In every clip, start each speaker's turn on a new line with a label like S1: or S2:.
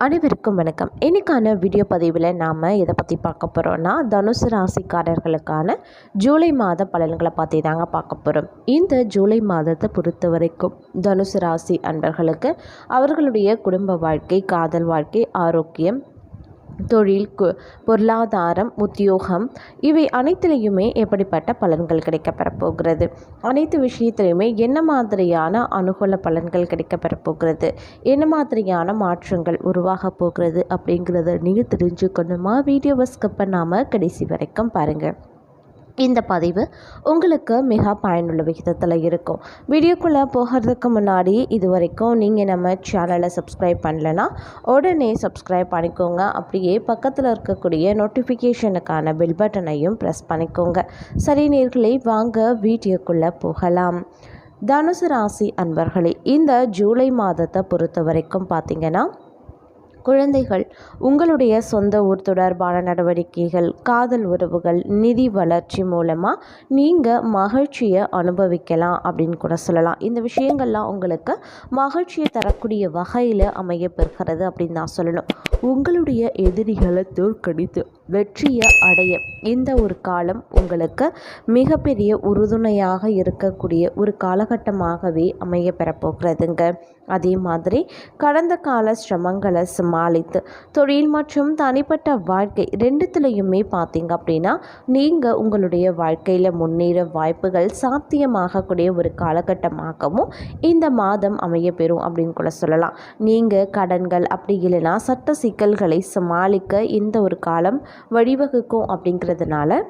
S1: அனைவருக்கும் வணக்கம். இன்றைக்கான வீடியோ பதிவில் நாம் எதை பற்றி பார்க்க போகிறோன்னா தனுசு ராசிக்காரர்களுக்கான ஜூலை மாத பலன்களை பற்றி தாங்க பார்க்க போகிறோம் இந்த ஜூலை மாதத்தை பொறுத்த வரைக்கும் தனுசு ராசி அன்பர்களுக்கு அவர்களுடைய குடும்ப வாழ்க்கை காதல் வாழ்க்கை ஆரோக்கியம் தொழில் கு பொருளாதாரம் உத்தியோகம் இவை அனைத்திலையுமே எப்படிப்பட்ட பலன்கள் கிடைக்கப்பெற போகிறது? அனைத்து விஷயத்திலையுமே என்ன மாதிரியான அனுகூல பலன்கள் கிடைக்கப்பெற போகிறது? என்ன மாதிரியான மாற்றங்கள் உருவாக போகிறது அப்படிங்கிறத நீங்கள் தெரிஞ்சுக்கணுமா? வீடியோவை ஸ்கிப் பண்ணாமல் கடைசி வரைக்கும் பாருங்கள் இந்த பதிவு உங்களுக்கு மிக பயனுள்ள விகிதத்தில் இருக்கும். வீடியோக்குள்ளே போகிறதுக்கு முன்னாடி இது வரைக்கும் நீங்கள் நம்ம சேனலை சப்ஸ்கிரைப் பண்ணலைன்னா உடனே சப்ஸ்கிரைப் பண்ணிக்கோங்க. அப்படியே பக்கத்தில் இருக்கக்கூடிய நோட்டிஃபிகேஷனுக்கான பெல் பட்டனையும் ப்ரெஸ் பண்ணிக்கோங்க. சரி நேர்களை வாங்க வீடியோக்குள்ளே போகலாம். தனுசு ராசி அன்பர்களே இந்த ஜூலை மாதத்தை பொறுத்த வரைக்கும் பார்த்திங்கன்னா குழந்தைகள் உங்களுடைய சொந்த ஊர் தொடர்பான நடவடிக்கைகள் காதல் உறவுகள் நிதி வளர்ச்சி மூலமாக நீங்கள் மகிழ்ச்சியை அனுபவிக்கலாம் அப்படின்னு கூட சொல்லலாம். இந்த விஷயங்கள்லாம் உங்களுக்கு மகிழ்ச்சியை தரக்கூடிய வகையில் அமைய பெறுகிறது அப்படின்னு தான் சொல்லணும். உங்களுடைய எதிரிகளை தோற்கடித்து வெற்றியை அடைய இந்த ஒரு காலம் உங்களுக்கு மிகப்பெரிய உறுதுணையாக இருக்கக்கூடிய ஒரு காலகட்டமாகவே அமைய பெறப்போகிறதுங்க. அதே மாதிரி கடந்த கால சிரமங்களை சமாளித்து தொழில் மற்றும் தனிப்பட்ட வாழ்க்கை ரெண்டுத்துலேயுமே பார்த்தீங்க அப்படின்னா நீங்கள் உங்களுடைய வாழ்க்கையில் முன்னேற வாய்ப்புகள் சாத்தியமாகக்கூடிய ஒரு காலகட்டமாகவும் இந்த மாதம் அமைய பெறும் அப்படின்னு கூட சொல்லலாம். நீங்கள் கடன்கள் அப்படி இல்லைன்னா சட்ட சிக்கல்களை சமாளிக்க இந்த ஒரு காலம் வழிவகுக்கும் அப்படிங்கிறதுனால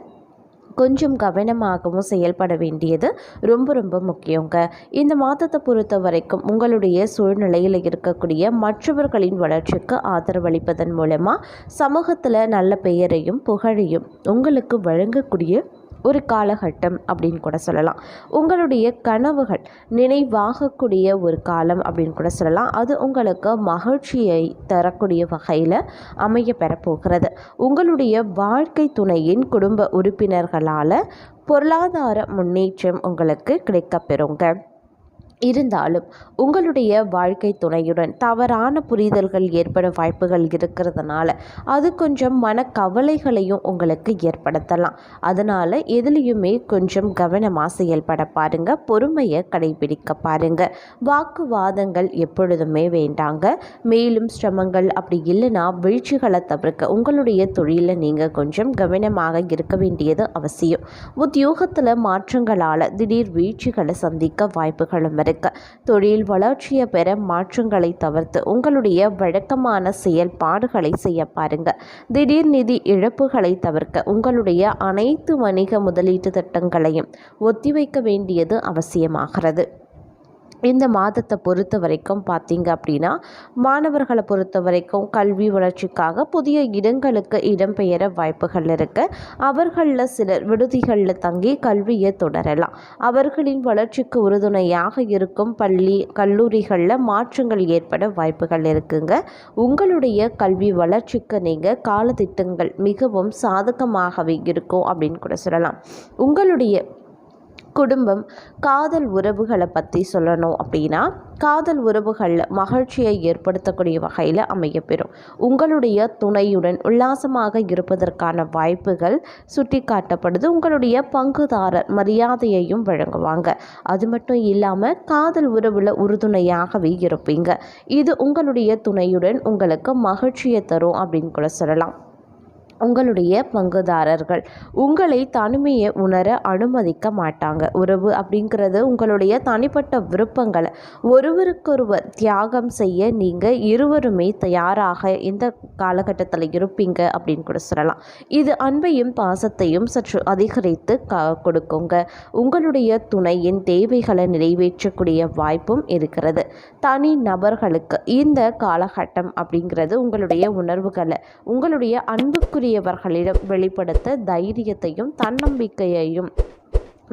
S1: கொஞ்சம் கவனமாகவும் செயல்பட வேண்டியது ரொம்ப ரொம்ப முக்கியங்க. இந்த மாதத்தை பொறுத்த வரைக்கும் உங்களுடைய சூழ்நிலையில் இருக்கக்கூடிய மற்றவர்களின் வளர்ச்சிக்கு ஆதரவளிப்பதன் மூலமாக சமூகத்தில் நல்ல பெயரையும் புகழையும் உங்களுக்கு வழங்கக்கூடிய ஒரு காலகட்டம் அப்படின்னு கூட சொல்லலாம். உங்களுடைய கனவுகள் நினைவாகக்கூடிய ஒரு காலம் அப்படின்னு கூட சொல்லலாம். அது உங்களுக்கு மகிழ்ச்சியை தரக்கூடிய வகையில் அமைய பெறப்போகிறது. உங்களுடைய வாழ்க்கை துணையின் குடும்ப உறுப்பினர்களால் பொருளாதார முன்னேற்றம் உங்களுக்கு கிடைக்கப்பெறுங்க. இருந்தாலும் உங்களுடைய வாழ்க்கை துணையுடன் தவறான புரிதல்கள் ஏற்பட வாய்ப்புகள் இருக்கிறதுனால அது கொஞ்சம் மனக்கவலைகளையும் உங்களுக்கு ஏற்படுத்தலாம். அதனால் எதுலேயுமே கொஞ்சம் கவனமாக செயல்பட பாருங்க. பொறுமையை கடைபிடிக்க பாருங்க. வாக்குவாதங்கள் எப்பொழுதுமே வேண்டாங்க. மேலும் சிரமங்கள் அப்படி இல்லைன்னா வீழ்ச்சிகளை தவிர்க்க உங்களுடைய தொழிலில் நீங்கள் கொஞ்சம் கவனமாக இருக்க வேண்டியது அவசியம். உத்தியோகத்தில் மாற்றங்களால் திடீர் வீழ்ச்சிகளை சந்திக்க வாய்ப்புகளும் தடுக்க தொழில் வளர்ச்சியை பெற மாற்றங்களை தவிர்த்து உங்களுடைய வழக்கமான செயல்பாடுகளை செய்ய பாருங்க. திடீர் நிதி இழப்புகளை தவிர்க்க உங்களுடைய அனைத்து வணிக முதலீட்டு திட்டங்களையும் ஒத்திவைக்க வேண்டியது அவசியமாகிறது. இந்த மாதத்தை பொறுத்த வரைக்கும் பார்த்தீங்க அப்படின்னா மாணவர்களை பொறுத்த வரைக்கும் கல்வி வளர்ச்சிக்காக புதிய இடங்களுக்கு இடம்பெயர வாய்ப்புகள் இருக்குது அவர்களில் சிலர் விடுதிகளில் தங்கி கல்வியை தொடரலாம். அவர்களின் வளர்ச்சிக்கு உறுதுணையாக இருக்கும் பள்ளி கல்லூரிகளில் மாற்றங்கள் ஏற்பட வாய்ப்புகள் இருக்குங்க. உங்களுடைய கல்வி வளர்ச்சிக்கு நீங்கள் காலத்திட்டங்கள் மிகவும் சாதகமாகவே இருக்கும் அப்படின்னு கூட சொல்லலாம். உங்களுடைய குடும்பம் காதல் உறவுகளை பற்றி சொல்லணும் அப்படின்னா காதல் உறவுகளில் மகிழ்ச்சியை ஏற்படுத்தக்கூடிய வகையில் அமையப்பெறும். உங்களுடைய துணையுடன் உல்லாசமாக இருப்பதற்கான வாய்ப்புகள் சுட்டி காட்டப்படுது உங்களுடைய பங்குதாரர் மரியாதையையும் வழங்குவாங்க. அது மட்டும் இல்லாமல் காதல் உறவில் உறுதுணையாகவே இருப்பீங்க. இது உங்களுடைய துணையுடன் உங்களுக்கு மகிழ்ச்சியை தரும் அப்படின்னு கூட சொல்லலாம். உங்களுடைய பங்குதாரர்கள். உங்களை தனிமையை உணர அனுமதிக்க மாட்டாங்க. உறவு அப்படிங்கிறது உங்களுடைய தனிப்பட்ட விருப்பங்களை ஒருவருக்கொருவர் தியாகம் செய்ய நீங்கள் இருவருமே தயாராக இந்த காலகட்டத்தில் இருப்பீங்க அப்படின்னு கூட சொல்லலாம். இது அன்பையும் பாசத்தையும் சற்று அதிகரித்து க கொடுக்குங்க. உங்களுடைய துணையின் தேவைகளை நிறைவேற்றக்கூடிய வாய்ப்பும் இருக்கிறது. தனி நபர்களுக்கு இந்த காலகட்டம் அப்படிங்கிறது உங்களுடைய உணர்வுகளை உங்களுடைய அன்புக்குரிய கூடியவர்களிடம் வெளிப்படுத்த தைரியத்தையும் தன்னம்பிக்கையையும்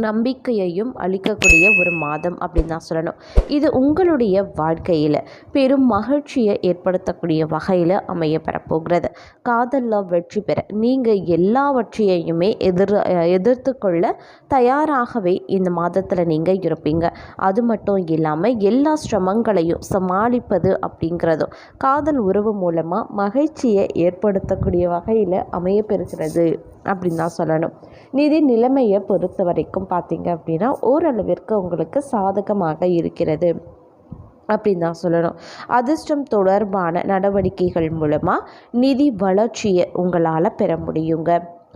S1: நம்பிக்கையையும் அளிக்கக்கூடிய ஒரு மாதம் அப்படின்னு தான் சொல்லணும். இது உங்களுடைய வாழ்க்கையில் பெரும் மகிழ்ச்சியை ஏற்படுத்தக்கூடிய வகையில் அமைய பெறப்போகிறது. காதலில் வெற்றி பெற நீங்கள் எல்லாவற்றையுமே எதிர் எதிர்த்து கொள்ள தயாராகவே இந்த மாதத்தில் நீங்கள் இருப்பீங்க. அது மட்டும் இல்லாமல் எல்லா சிரமங்களையும் சமாளிப்பது அப்படிங்கிறதும் காதல் உறவு மூலமாக மகிழ்ச்சியை ஏற்படுத்தக்கூடிய வகையில் அமைய பெறுகிறது அப்படின்னு தான் சொல்லணும். நிதி நிலைமையை பொறுத்த வரைக்கும் பார்த்தீங்க அப்படின்னா ஓரளவிற்கு உங்களுக்கு சாதகமாக இருக்கிறது அப்படின்னு தான் சொல்லணும். அதிர்ஷ்டம் தொடர்பான நடவடிக்கைகள் மூலமாக நிதி வளர்ச்சியை உங்களால் பெற முடியுங்க.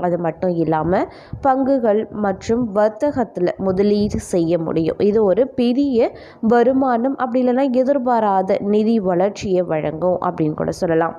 S1: அது மட்டும் இல்லாமல் பங்குகள் மற்றும் வர்த்தகத்தில் முதலீடு செய்ய முடியும். இது ஒரு பெரிய வருமானம். அப்படி இல்லைன்னா எதிர்பாராத நிதி வளர்ச்சியை வழங்கும் அப்படின்னு கூட சொல்லலாம்.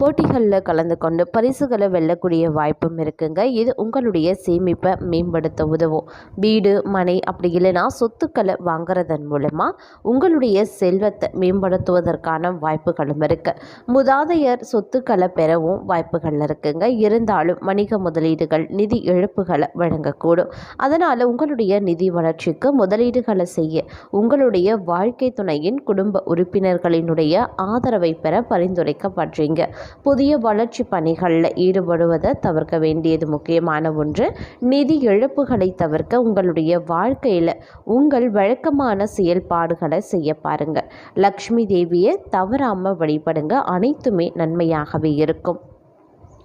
S1: போட்டிகளில் கலந்து கொண்டு பரிசுகளை வெல்லக்கூடிய வாய்ப்பும் இருக்குங்க. இது உங்களுடைய சேமிப்பை மேம்படுத்த உதவும். வீடு மனை அப்படி இல்லைன்னா சொத்துக்களை வாங்குறதன் மூலமாக உங்களுடைய செல்வத்தை மேம்படுத்துவதற்கான வாய்ப்புகளும் இருக்குது முதாதையர் சொத்துக்களை பெறவும் வாய்ப்புகள் இருக்குங்க. இருந்தாலும் வணிக முதலீடுகள் நிதி இழப்புகளை வழங்கக்கூடும். அதனால் உங்களுடைய நிதி வளர்ச்சிக்கு முதலீடுகளை செய்ய உங்களுடைய வாழ்க்கை துணையின் குடும்ப உறுப்பினர்களினுடைய ஆதரவை பெற பரிந்துரைக்கப்படுறீங்க. புதிய வளர்ச்சி பணிகளில் ஈடுபடுவதை தவிர்க்க வேண்டியது முக்கியமான ஒன்று. நிதி இழப்புகளை தவிர்க்க உங்களுடைய வாழ்க்கையில் உங்கள் வழக்கமான செயல்பாடுகளை செய்ய பாருங்க. லக்ஷ்மி தேவியை தவறாமல் வழிபடுங்க. அனைத்துமே நன்மையாகவே இருக்கும்.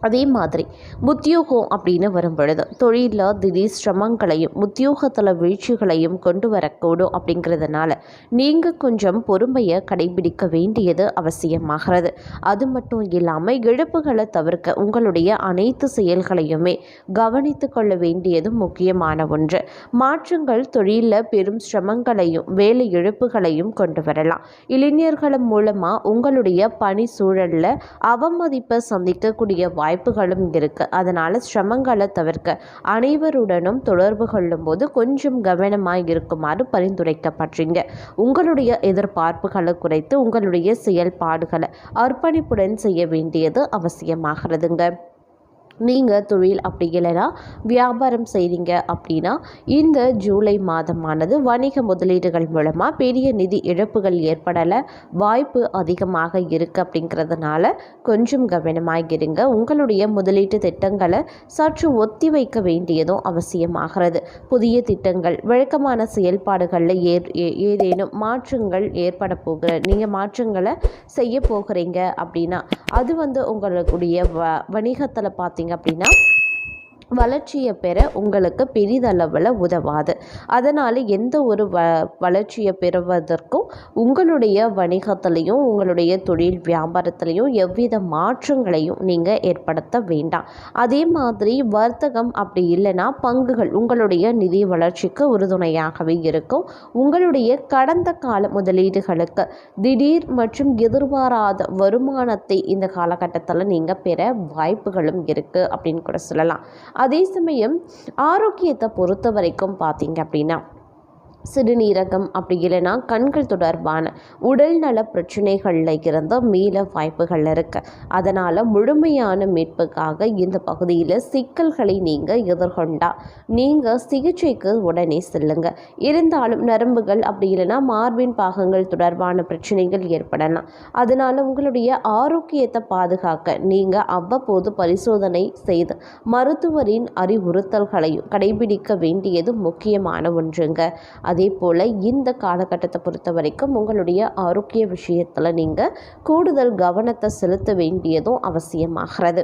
S1: அதே மாதிரி உத்தியோகம் அப்படின்னு வரும்பொழுது தொழிலில் திடீர் சிரமங்களையும் உத்தியோகத்தில் வீழ்ச்சிகளையும் கொண்டு வரக்கூடும் அப்படிங்கிறதுனால நீங்கள் கொஞ்சம் பொறுமையை கடைபிடிக்க வேண்டியது அவசியமாகிறது. அது மட்டும் இல்லாமல் இழப்புகளை தவிர்க்க உங்களுடைய அனைத்து செயல்களையுமே கவனித்து கொள்ள வேண்டியது முக்கியமான ஒன்று. மாற்றங்கள் தொழிலில் பெரும் சிரமங்களையும் வேலை இழப்புகளையும் கொண்டு வரலாம். இளைஞர்கள் மூலமாக உங்களுடைய பணி சூழலில் அவமதிப்பை சந்திக்கக்கூடிய வாய்ப்புகளும் இருக்குது அதனால் சிரமங்களை தவிர்க்க அனைவருடனும் தொடர்பு கொள்ளும்போது கொஞ்சம் கவனமாக இருக்குமாறு பரிந்துரைக்கப்பட்டீங்க உங்களுடைய எதிர்பார்ப்புகளை குறைத்து உங்களுடைய செயல்பாடுகளை அர்ப்பணிப்புடன் செய்ய வேண்டியது அவசியமாகிறதுங்க. நீங்கள் தொழில் அப்படி இல்லைன்னா வியாபாரம் செய்கிறீங்க அப்படின்னா இந்த ஜூலை மாதமானது வணிக முதலீடுகள் மூலமாக பெரிய நிதி இழப்புகள் ஏற்படலை வாய்ப்பு அதிகமாக இருக்குது அப்படிங்கிறதுனால கொஞ்சம் கவனமாக இருங்க. உங்களுடைய முதலீட்டு திட்டங்களை சற்று ஒத்தி வைக்க வேண்டியதும் அவசியமாகிறது. புதிய திட்டங்கள் வழக்கமான செயல்பாடுகளில் ஏற் ஏதேனும் மாற்றங்கள் ஏற்பட போகிற நீங்கள் மாற்றங்களை செய்ய போகிறீங்க அப்படின்னா அது வந்து உங்களுடைய வ வணிகத்தில் பார்த்தீங்க அப்படின்னா வளர்ச்சியை பெற உங்களுக்கு பெரிதளவில் உதவாது. அதனால் எந்த ஒரு வ வளர்ச்சியை பெறுவதற்கும் உங்களுடைய வணிகத்திலையும் உங்களுடைய தொழில் வியாபாரத்திலையும் எவ்வித மாற்றங்களையும் நீங்கள் ஏற்படுத்த வேண்டாம். அதே மாதிரி வர்த்தகம் அப்படி இல்லைன்னா பங்குகள் உங்களுடைய நிதி வளர்ச்சிக்கு உறுதுணையாகவே இருக்கும். உங்களுடைய கடந்த கால முதலீடுகளுக்கு திடீர் மற்றும் எதிர்பாராத வருமானத்தை இந்த காலகட்டத்தில் நீங்கள் பெற வாய்ப்புகளும் இருக்குது அப்படின்னு கூட சொல்லலாம். அதே சமயம் ஆரோக்கியத்தை பொறுத்த வரைக்கும் பார்த்தீங்க அப்படின்னா சிறுநீரகம் அப்படி இல்லைன்னா கண்கள் தொடர்பான உடல்நல பிரச்சனைகளில் இருந்து மீள வாய்ப்புகள் இருக்குது அதனால் முழுமையான மீட்புக்காக இந்த பகுதியில் சிக்கல்களை நீங்கள் எதிர்கொண்டா நீங்கள் சிகிச்சைக்கு உடனே செல்லுங்க. இருந்தாலும் நரம்புகள் அப்படி இல்லைன்னா மார்பின் பாகங்கள் தொடர்பான பிரச்சனைகள் ஏற்படலாம். அதனால் உங்களுடைய ஆரோக்கியத்தை பாதுகாக்க நீங்கள் அவ்வப்போது பரிசோதனை செய்து மருத்துவரின் அறிவுறுத்தல்களையும் கடைபிடிக்க வேண்டியது முக்கியமான ஒன்றுங்க. அது அதே போல் இந்த காலகட்டத்தை பொறுத்த வரைக்கும் உங்களுடைய ஆரோக்கிய விஷயத்தில் நீங்கள் கூடுதல் கவனத்தை செலுத்த வேண்டியதும் அவசியமாகிறது.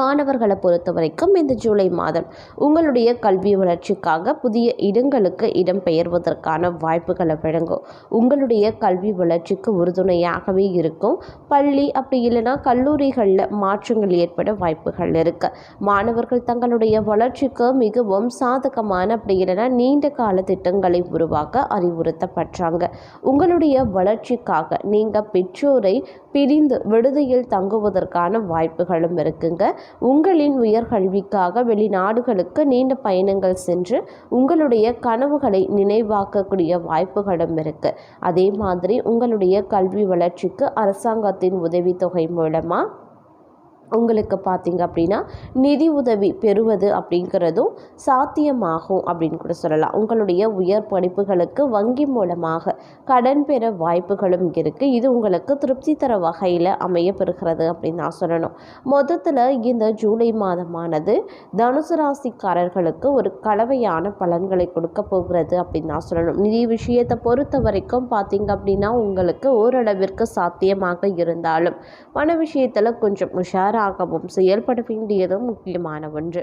S1: மாணவர்களை பொறுத்த வரைக்கும் இந்த ஜூலை மாதம் உங்களுடைய கல்வி வளர்ச்சிக்காக புதிய இடங்களுக்கு இடம் பெயர்வதற்கான வாய்ப்புகளை வழங்கும். உங்களுடைய கல்வி வளர்ச்சிக்கு உறுதுணையாகவே இருக்கும். பள்ளி அப்படி இல்லைன்னா கல்லூரிகளில் மாற்றங்கள் ஏற்பட வாய்ப்புகள் இருக்கு. மாணவர்கள் தங்களுடைய வளர்ச்சிக்கு மிகவும் சாதகமான அப்படி இல்லைன்னா நீண்ட கால திட்டங்களை உருவாக்க அறிவுறுத்தப்பட்டாங்க. உங்களுடைய வளர்ச்சிக்காக நீங்கள் பெற்றோரை பிரிந்து விடுதியில் தங்குவதற்கான வாய்ப்புகளும் இருக்குங்க. உங்களின் உயர்கல்விக்காக வெளிநாடுகளுக்கு நீண்ட பயணங்கள் சென்று உங்களுடைய கனவுகளை நினைவாக்கக்கூடிய வாய்ப்புகளும் இருக்குது அதே மாதிரி உங்களுடைய கல்வி வளர்ச்சிக்கு அரசாங்கத்தின் உதவித்தொகை மூலமாக உங்களுக்கு பார்த்தீங்க அப்படின்னா நிதி உதவி பெறுவது அப்படிங்கிறதும் சாத்தியமாகும் அப்படின்னு கூட சொல்லலாம். உங்களுடைய உயர் படிப்புகளுக்கு வங்கி மூலமாக கடன் பெற வாய்ப்புகளும் இருக்குது இது உங்களுக்கு திருப்தி தர வகையில் அமைய பெறுகிறது அப்படின்னு நான் சொல்லணும். மொத்தத்தில் இந்த ஜூலை மாதமானது தனுசு ராசிக்காரர்களுக்கு ஒரு கலவையான பலன்களை கொடுக்க போகிறது அப்படின்னு நான் சொல்லணும். நிதி விஷயத்தை பொறுத்த வரைக்கும் பார்த்தீங்க அப்படின்னா உங்களுக்கு ஓரளவிற்கு சாத்தியமாக இருந்தாலும் பண விஷயத்தில் கொஞ்சம் உஷாராக உஷாராகவும் செயல்பட வேண்டியதும் முக்கியமான ஒன்று.